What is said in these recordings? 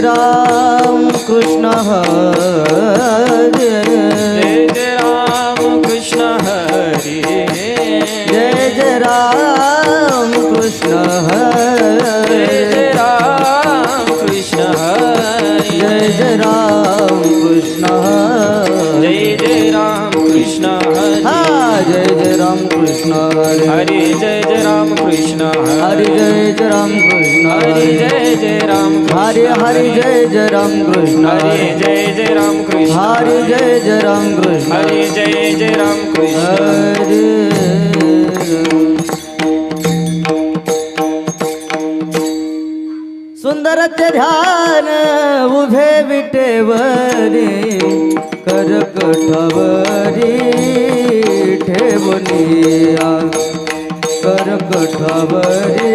রাম কৃষ্ণ হরে জয় জয় রাম কৃষ্ণ হরে জয় জয় রাম কৃষ্ণ হরে জয় রাম কৃষ্ণ হরে জয় জয় রাম কৃষ্ণ জয় জয় রাম কৃষ্ণ হরে জয় জয় রাম কৃষ্ণ হরে জয় জয় রাম কৃষ্ণ হরে জয় हरि हरि जय जय राम कृष्ण। हरी जय जय राम कृष्ण। हरि जय जय राम कृष्ण। हरी जय जय राम कृष्ण। सुंदर ते ध्यान उभे विटेवरी करकठावरी ठेवनिया करकठावरी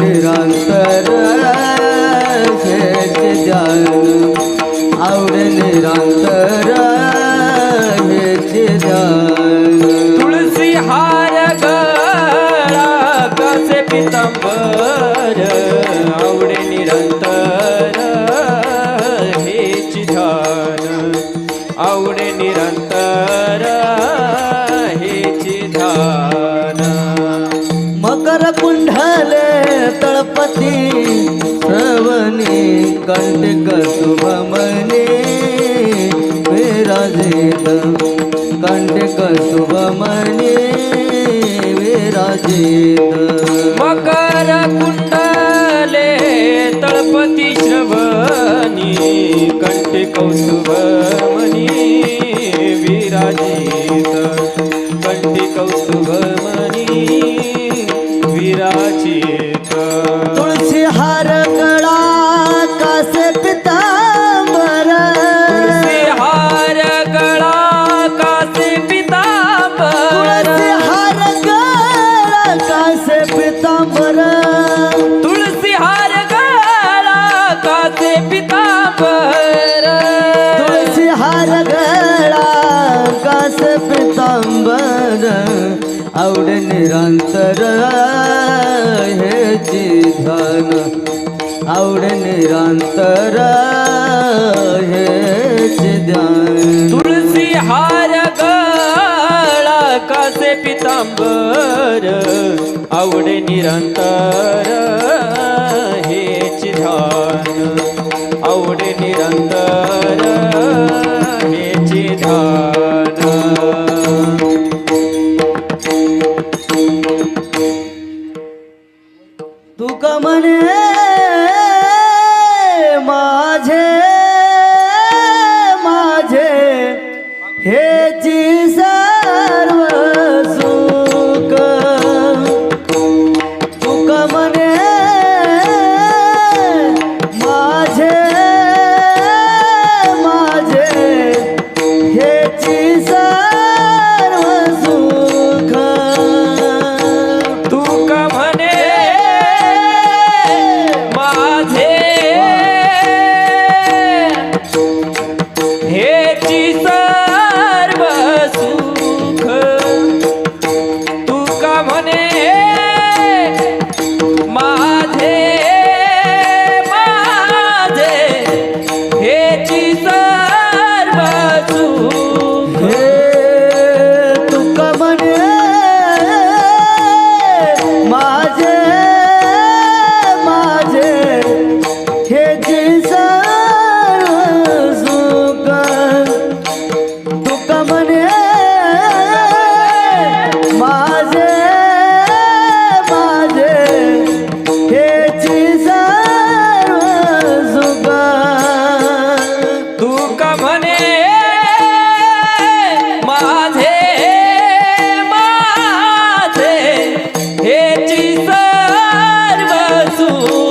ਨਿਰੰਤਰ ਸੇਚ ਜਾਣ ਆਉਰੇ ਨਿਰੰਤਰ कंटिक शुभमने विराजित कंटिक शुभमने विराजित मकर कुंडले तळपती श्रवणी कंठी कौस्तुभमणी विराजित कंटक शुभ निरांतर हे ध्यान आवड निरांतर हे ध्यान तुळसी हार गळा कासे पितांबर. आवडे निरंतर রসুল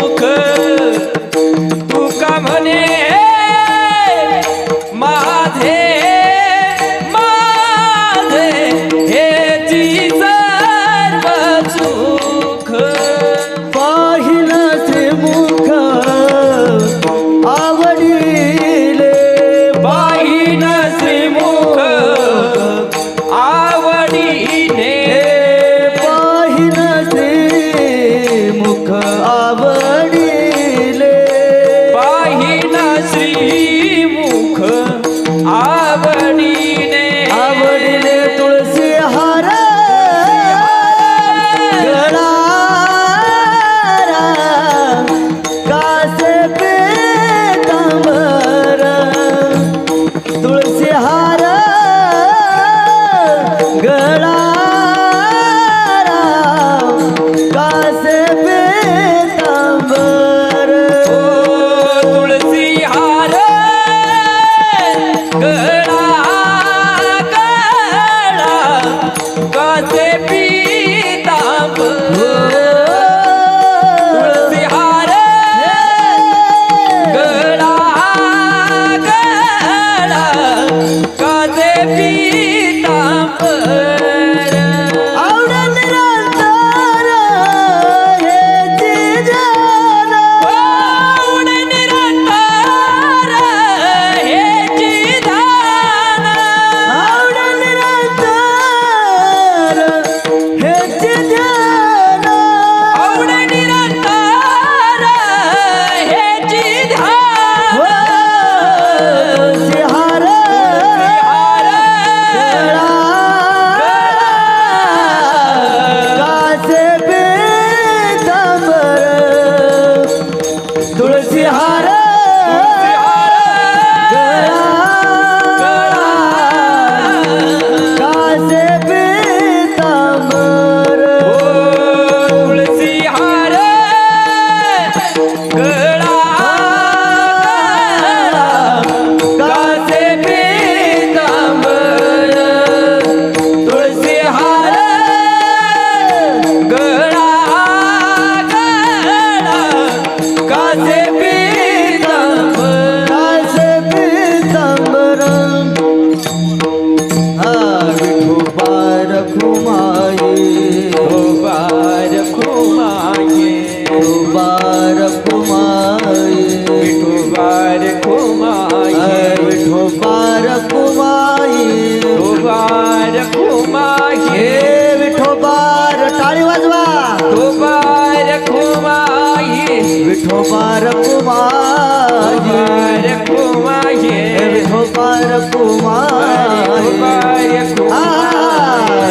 તાળી વાજવા. ખોબા રખુમાયે વિઠો પાર કુમાયે રખુમાયે વિઠો પાર કુમાયે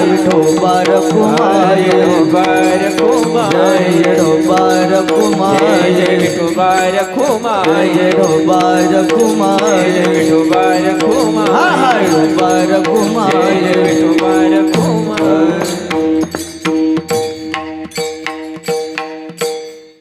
વિઠો પાર કુમાયે પાર કુમાયે પાર કુમાયે વિઠો પાર કુમાયે પાર કુમાયે વિઠો પાર કુમાયે પાર કુમાયે વિઠો પાર કુમાયે